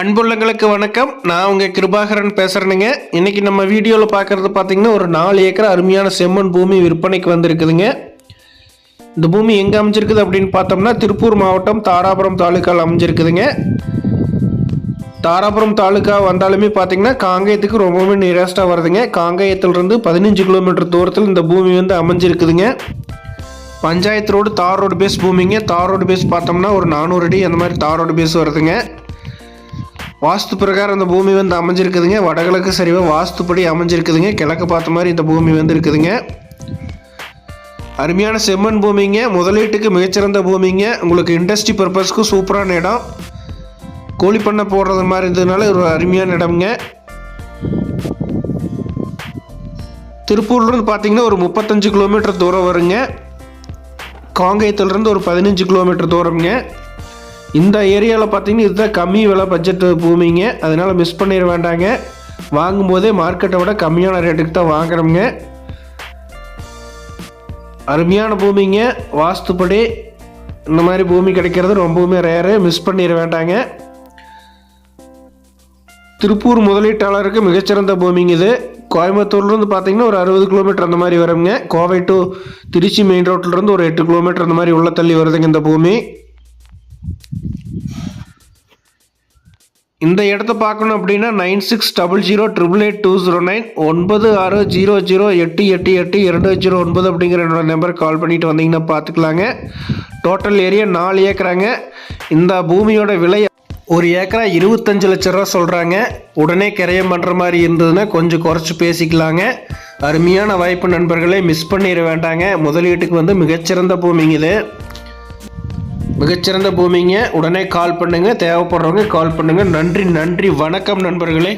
அன்புள்ளங்களுக்கு வணக்கம். நான் உங்கள் கிருபாகரன் பேசுகிறேனுங்க இன்றைக்கி நம்ம வீடியோவில் பார்க்குறது பார்த்திங்கன்னா ஒரு நாலு ஏக்கர் அருமையான செம்மண் பூமி விற்பனைக்கு வந்திருக்குதுங்க. இந்த பூமி எங்கே அமைஞ்சிருக்குது அப்படின்னு பார்த்தோம்னா திருப்பூர் மாவட்டம் தாராபுரம் தாலுக்காவில் அமைஞ்சிருக்குதுங்க. தாராபுரம் தாலுக்கா வந்தாலுமே பார்த்தீங்கன்னா காங்கேயத்துக்கு ரொம்பவே நியரஸ்ட்டாக வருதுங்க. காங்கேயத்துலேருந்து பதினஞ்சு கிலோமீட்டர் தூரத்தில் இந்த பூமி வந்து அமைஞ்சிருக்குதுங்க. பஞ்சாயத்து ரோடு தார் ரோடு பேஸ் பூமிங்க. தார் ரோடு பேஸ் பார்த்தோம்னா ஒரு நானூறு அடி அந்த மாதிரி தார் ரோடு பேஸ் வருதுங்க. வாஸ்து பிரகாரம் அந்த பூமி வந்து அமைஞ்சிருக்குதுங்க. வடகிழக்கு சரிவாக வாஸ்துப்படி அமைஞ்சிருக்குதுங்க. கிழக்கு பார்த்த மாதிரி இந்த பூமி வந்து இருக்குதுங்க. அருமையான செம்மண் பூமிங்க. முதலீட்டுக்கு மிகச்சிறந்த பூமிங்க. உங்களுக்கு இண்டஸ்ட்ரி பர்பஸ்க்கு சூப்பரான இடம். கோழி பண்ணை போடுறது மாதிரி இருந்ததுனால ஒரு அருமையான இடம்ங்க. திருப்பூர்லேருந்து பார்த்தீங்கன்னா ஒரு முப்பத்தஞ்சு கிலோமீட்டர் தூரம் வருங்க. காங்கேயத்துலேருந்து ஒரு பதினஞ்சு கிலோமீட்டர் தூரம்ங்க. இந்த ஏரியாவில் பார்த்தீங்கன்னா இதுதான் கம்மி விலை பட்ஜெட் பூமிங்க. அதனால் மிஸ் பண்ணிட வேண்டாங்க. வாங்கும்போதே மார்க்கெட்டை விட கம்மியான ரேட்டுக்கு தான் வாங்குறோங்க அருமையான பூமிங்க. வாஸ்துப்படி இந்த மாதிரி பூமி கிடைக்கிறது ரொம்பவுமே ரேரு மிஸ் பண்ணிட வேண்டாங்க. திருப்பூர் முதலீட்டாளருக்கு மிகச்சிறந்த பூமிங்க இது. கோயம்புத்தூர்லேருந்து பார்த்தீங்கன்னா ஒரு அறுபது கிலோமீட்டர் அந்த மாதிரி வருங்க. கோவை டு திருச்சி மெயின் ரோட்லேருந்து ஒரு எட்டு கிலோமீட்டர் அந்த மாதிரி உள்ள தள்ளி வருதுங்க இந்த பூமி. இந்த இடத்த பார்க்கணும் அப்படின்னா nine six double zero triple eight two zero nine ஒன்பது ஆறு ஜீரோ ஜீரோ எட்டு எட்டு எட்டு இரண்டு ஜீரோ ஒன்பது அப்படிங்கிற என்னோட நம்பருக்கு கால் பண்ணிட்டு வந்தீங்கன்னா பார்த்துக்கலாங்க. டோட்டல் ஏரியா நாலு ஏக்கராங்க. இந்த பூமியோட விலை ஒரு ஏக்கரா இருபத்தஞ்சு லட்ச ரூபா சொல்கிறாங்க உடனே கிரயம் பண்ணுற மாதிரி இருந்ததுன்னா கொஞ்சம் குறைச்சி பேசிக்கலாங்க. அருமையான வாய்ப்பு நண்பர்களே மிஸ் பண்ணிட வேண்டாங்க. முதலீட்டுக்கு வந்து மிகச்சிறந்த பூமிங்க இது. மிகச்சிறந்த பூமிங்க. உடனே கால் பண்ணுங்க. தேவைப்படுறவங்க கால் பண்ணுங்க. நன்றி நன்றி. வணக்கம் நண்பர்களே.